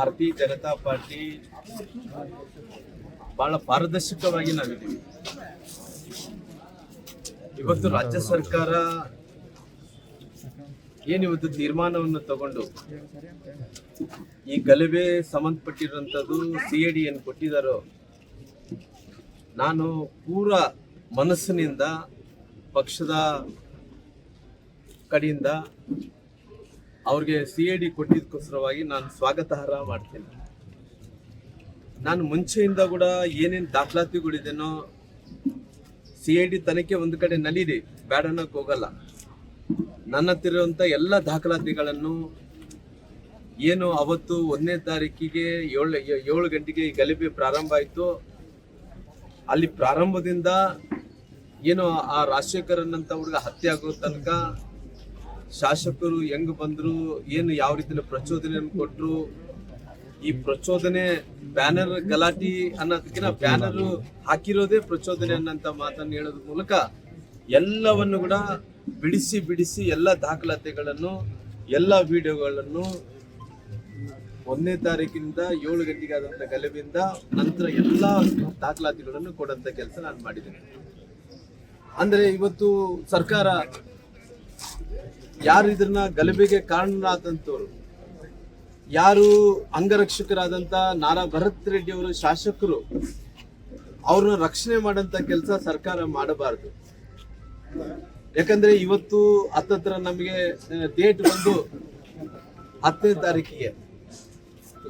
ಭಾರತೀಯ ಜನತಾ ಪಾರ್ಟಿ ಬಹಳ ಪಾರದರ್ಶಕವಾಗಿ ನಾವಿದ್ದೀವಿ. ಇವತ್ತು ರಾಜ್ಯ ಸರ್ಕಾರ ಏನಿವತ್ತು ತೀರ್ಮಾನವನ್ನು ತಗೊಂಡು ಈ ಗಲಭೆ ಸಂಬಂಧಪಟ್ಟಿರುವಂಥದ್ದು ಸಿ ಎ ಡಿ ಏನು ಕೊಟ್ಟಿದ್ದಾರೋ, ನಾನು ಪೂರ ಮನಸ್ಸಿನಿಂದ ಪಕ್ಷದ ಕಡೆಯಿಂದ ಅವ್ರಿಗೆ ಸಿ ಎ ಡಿ ಕೊಟ್ಟಿದ್ದಕ್ಕೋಸ್ಕರವಾಗಿ ನಾನು ಸ್ವಾಗತಾರ್ಹ ಮಾಡ್ತೀನಿ. ನಾನು ಮುಂಚೆಯಿಂದ ಕೂಡ ಏನೇನು ದಾಖಲಾತಿಗಳಿದೆನೋ ಸಿ ಐ ಡಿ ತನಿಖೆ ಒಂದು ಕಡೆ ನಲಿದೆ ಅನ್ನೋಕೆ ಹೋಗಲ್ಲ. ನನ್ನ ಹತ್ತಿರ ಇರುವಂಥ ಎಲ್ಲ ದಾಖಲಾತಿಗಳನ್ನು ಏನು ಅವತ್ತು ಒಂದನೇ ತಾರೀಕಿಗೆ ಏಳು ಏಳು ಗಂಟೆಗೆ ಈ ಗಲಭೆ ಪ್ರಾರಂಭ ಆಯಿತು. ಅಲ್ಲಿ ಪ್ರಾರಂಭದಿಂದ ಏನು ಆ ರಾಜಶೇಖರನ್ ಹುಡುಗ ಹತ್ಯೆ ಆಗೋ ತನಕ ಶಾಸಕರು ಹೆಂಗ್ ಬಂದ್ರು, ಏನು ಯಾವ ರೀತಿಯ ಪ್ರಚೋದನೆ ಕೊಟ್ರು, ಈ ಪ್ರಚೋದನೆ ಬ್ಯಾನರ್ ಗಲಾಟಿ ಅನ್ನೋದಕ್ಕಿಂತ ಬ್ಯಾನರ್ ಹಾಕಿರೋದೇ ಪ್ರಚೋದನೆ ಅನ್ನಂತ ಮಾತನ್ನು ಹೇಳೋದ್ರ ಮೂಲಕ ಎಲ್ಲವನ್ನು ಕೂಡ ಬಿಡಿಸಿ ಬಿಡಿಸಿ ಎಲ್ಲ ದಾಖಲಾತಿಗಳನ್ನು, ಎಲ್ಲ ವಿಡಿಯೋಗಳನ್ನು ಒಂದನೇ ತಾರೀಕಿನಿಂದ ಏಳು ಗಂಟೆಗೆ ಆದಂತ ಗಲಭೆಯಿಂದ ನಂತರ ಎಲ್ಲ ದಾಖಲಾತಿಗಳನ್ನು ಕೊಡಂತ ಕೆಲಸ ನಾನು ಮಾಡಿದ್ದೇನೆ. ಅಂದ್ರೆ ಇವತ್ತು ಸರ್ಕಾರ ಯಾರು ಇದನ್ನ ಗಲಭೆಗೆ ಕಾರಣರಾದಂಥವ್ರು? ಯಾರು ಅಂಗರಕ್ಷಕರಾದಂತ ನಾರಾ ಭರತ್ ರೆಡ್ಡಿ ಅವರು ಶಾಸಕರು, ಅವ್ರನ್ನ ರಕ್ಷಣೆ ಮಾಡಂತ ಕೆಲಸ ಸರ್ಕಾರ ಮಾಡಬಾರದು. ಯಾಕಂದ್ರೆ ಇವತ್ತು ಹತ್ತತ್ರ ನಮಗೆ ಡೇಟ್ ಬಂದು ಹತ್ತನೇ ತಾರೀಕಿಗೆ.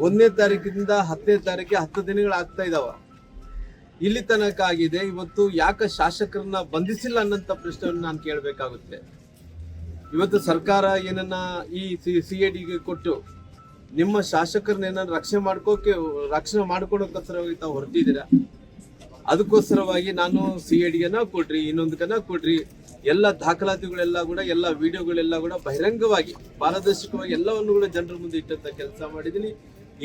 ಒಂದನೇ ತಾರೀಕಿನಿಂದ ಹತ್ತನೇ ತಾರೀಕಿಗೆ ಹತ್ತು ದಿನಗಳು ಆಗ್ತಾ ಇದಾವ. ಇಲ್ಲಿ ತನಕ ಆಗಿದೆ, ಇವತ್ತು ಯಾಕೆ ಶಾಸಕರನ್ನ ಬಂಧಿಸಿಲ್ಲ ಅನ್ನಂತ ಪ್ರಶ್ನೆಯನ್ನು ನಾನು ಕೇಳಬೇಕಾಗುತ್ತೆ. ಇವತ್ತು ಸರ್ಕಾರ ಏನನ್ನ ಈ ಸಿ ಎ ಡಿಗೆ ಕೊಟ್ಟು ನಿಮ್ಮ ಶಾಸಕರನ್ನ ಏನಾದ್ರು ರಕ್ಷಣೆ ಮಾಡ್ಕೋಕೆ ರಕ್ಷಣೆ ಮಾಡ್ಕೊಳಕ್ಕೋಸ್ಕರವಾಗಿ ತಾವು ಹೊರಟಿದ್ದೀರಾ? ಅದಕ್ಕೋಸ್ಕರವಾಗಿ ನಾನು ಸಿ ಎ ಡಿಗನ್ನ ಕೊಡ್ರಿ ಇನ್ನೊಂದಕ್ಕನ್ನ ಕೊಡ್ರಿ. ಎಲ್ಲ ದಾಖಲಾತಿಗಳೆಲ್ಲ ಕೂಡ, ಎಲ್ಲ ವಿಡಿಯೋಗಳೆಲ್ಲ ಕೂಡ ಬಹಿರಂಗವಾಗಿ, ಪಾರದರ್ಶಕವಾಗಿ ಎಲ್ಲವನ್ನು ಕೂಡ ಜನರ ಮುಂದೆ ಇಟ್ಟಂತ ಕೆಲಸ ಮಾಡಿದ್ದೀನಿ.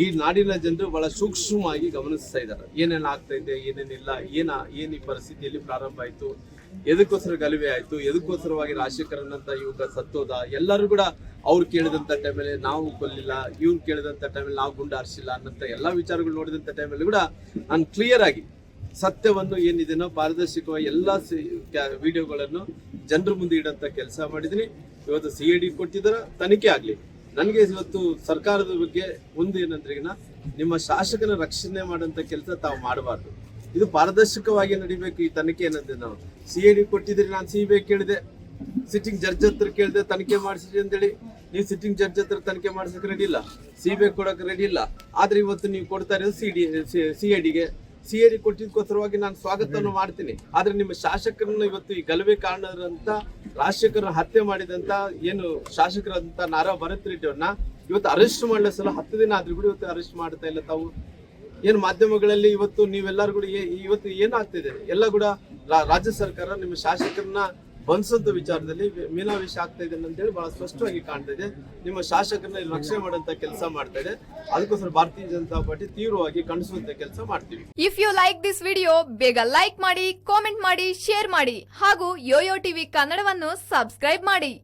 ಈ ನಾಡಿನ ಜನರು ಬಹಳ ಸೂಕ್ಷ್ಮವಾಗಿ ಗಮನಿಸ್ತಾ ಇದ್ದಾರೆ. ಏನೇನು ಆಗ್ತಾ ಇದೆ, ಏನೇನಿಲ್ಲ, ಏನ ಏನು ಈ ಪರಿಸ್ಥಿತಿಯಲ್ಲಿ ಪ್ರಾರಂಭ ಆಯ್ತು? ಎದಕ್ಕೋಸ್ಕರ ಗಲಭೆ ಆಯ್ತು, ಎದಕ್ಕೋಸ್ಕರವಾಗಿ ರಾಜಶೇಖರನಂತ ಯುವಕ ಸತ್ತೋದ, ಎಲ್ಲರೂ ಕೂಡ ಅವ್ರು ಕೇಳಿದಂತ ಟೈಮಲ್ಲಿ ನಾವು ಕೊಲ್ಲಿಲ್ಲ, ಇವ್ರು ಕೇಳಿದಂತ ಟೈಮಲ್ಲಿ ನಾವು ಗುಂಡ ಹಾರಿಸಿಲ್ಲ ಅನ್ನಂತ ಎಲ್ಲಾ ವಿಚಾರಗಳು ನೋಡಿದಂತ ಟೈಮಲ್ಲಿ ಕೂಡ ನಾನು ಕ್ಲಿಯರ್ ಆಗಿ ಸತ್ಯವನ್ನು ಏನಿದೆನೋ ಪಾರದರ್ಶಕವಾಗಿ ಎಲ್ಲಾ ವಿಡಿಯೋಗಳನ್ನು ಜನರ ಮುಂದೆ ಇಡಂತ ಕೆಲಸ ಮಾಡಿದೀನಿ. ಇವತ್ತು ಸಿ ಐ ಡಿ ಕೊಟ್ಟಿದ್ದಾರೆ ತನಿಖೆ ಆಗ್ಲಿ. ನನಗೆ ಇವತ್ತು ಸರ್ಕಾರದ ಬಗ್ಗೆ ಒಂದು ಏನಂದ್ರೆಗಿನ ನಿಮ್ಮ ಶಾಸಕನ ರಕ್ಷಣೆ ಮಾಡಂತ ಕೆಲಸ ತಾವು ಮಾಡಬಾರ್ದು. ಇದು ಪಾರದರ್ಶಕವಾಗಿ ನಡಿಬೇಕು ಈ ತನಿಖೆ ಏನಂದ್ರೆ ನಾವು. ಸಿ ಎ ಡಿ ಕೊಟ್ಟಿದ್ರಿ, ನಾನು ಸಿ ಬಿ ಕೇಳಿದೆ. ಸಿಟ್ಟಿಂಗ್ ಜಡ್ಜ್ ಹತ್ರ ಕೇಳಿದೆ, ತನಿಖೆ ಮಾಡಿಸಿರಿ ಅಂತೇಳಿ. ನೀವು ಸಿಟ್ಟಿಂಗ್ ಜಡ್ಜ್ ಹತ್ರ ತನಿಖೆ ಮಾಡಿಸಕ್ಕೆ ರೆಡಿ ಇಲ್ಲ. ಸಿ ಬಿ ಕೊಡೋಕೆ ರೆಡಿ ಇಲ್ಲ. ಆದ್ರೆ ಇವತ್ತು ನೀವು ಕೊಡ್ತಾ ಇರೋದು ಸಿ ಡಿ ಸಿ ಎ ಡಿಗೆ ಸಿ ಎ ಡಿ ಕೊಟ್ಟಿದ್ದಕ್ಕೋಸ್ಕರವಾಗಿ ನಾನು ಸ್ವಾಗತವನ್ನು ಮಾಡ್ತೀನಿ. ಆದ್ರೆ ನಿಮ್ಮ ಶಾಸಕರನ್ನ ಇವತ್ತು ಈ ಗಲಭೆ ಕಾರಣರಂತ ರಾಜಶೇಖರ ಹತ್ಯೆ ಮಾಡಿದಂತ, ಏನು ಶಾಸಕರಂತ ನಾರಾ ಭರತ್ ರೆಡ್ಡಿ ಅವ್ರನ್ನ ಇವತ್ತು ಅರೆಸ್ಟ್ ಮಾಡಲ ಸಲ ಹತ್ತು ದಿನ ಆದ್ರೂ ಕೂಡ ಇವತ್ತು ಅರೆಸ್ಟ್ ಮಾಡ್ತಾ ಇಲ್ಲ ತಾವು. ಏನು ಮಾಧ್ಯಮಗಳಲ್ಲಿ ಇವತ್ತು ನೀವೆಲ್ಲರೂ ಕೂಡ ಇವತ್ತು ಏನಾಗ್ತಿದೆ? ಎಲ್ಲ ಕೂಡ ರಾಜ್ಯ ಸರ್ಕಾರ ನಿಮ್ಮ ಶಾಸಕರನ್ನ ಬಂಧಿಸಂತ ವಿಚಾರದಲ್ಲಿ ಮೀನಾವೇಶ ಆಗ್ತಾ ಇದೆ ಅಂತೇಳಿ ಬಹಳ ಸ್ಪಷ್ಟವಾಗಿ ಕಾಣ್ತಾ ಇದೆ. ನಿಮ್ಮ ಶಾಸಕರನ್ನ ರಕ್ಷಣೆ ಮಾಡುವಂತ ಕೆಲಸ ಮಾಡ್ತಾ ಇದೆ. ಅದಕ್ಕೋಸ್ಕರ ಭಾರತೀಯ ಜನತಾ ಪಾರ್ಟಿ ತೀವ್ರವಾಗಿ ಖಂಡಿಸುವಂತ ಕೆಲಸ ಮಾಡ್ತೀವಿ. If you like this video ಬೇಗ ಲೈಕ್ ಮಾಡಿ ಕಾಮೆಂಟ್ ಮಾಡಿ ಶೇರ್ ಮಾಡಿ ಹಾಗೂ ಯೋಯೋ ಟಿವಿ ಕನ್ನಡವನ್ನು ಸಬ್ಸ್ಕ್ರೈಬ್ ಮಾಡಿ.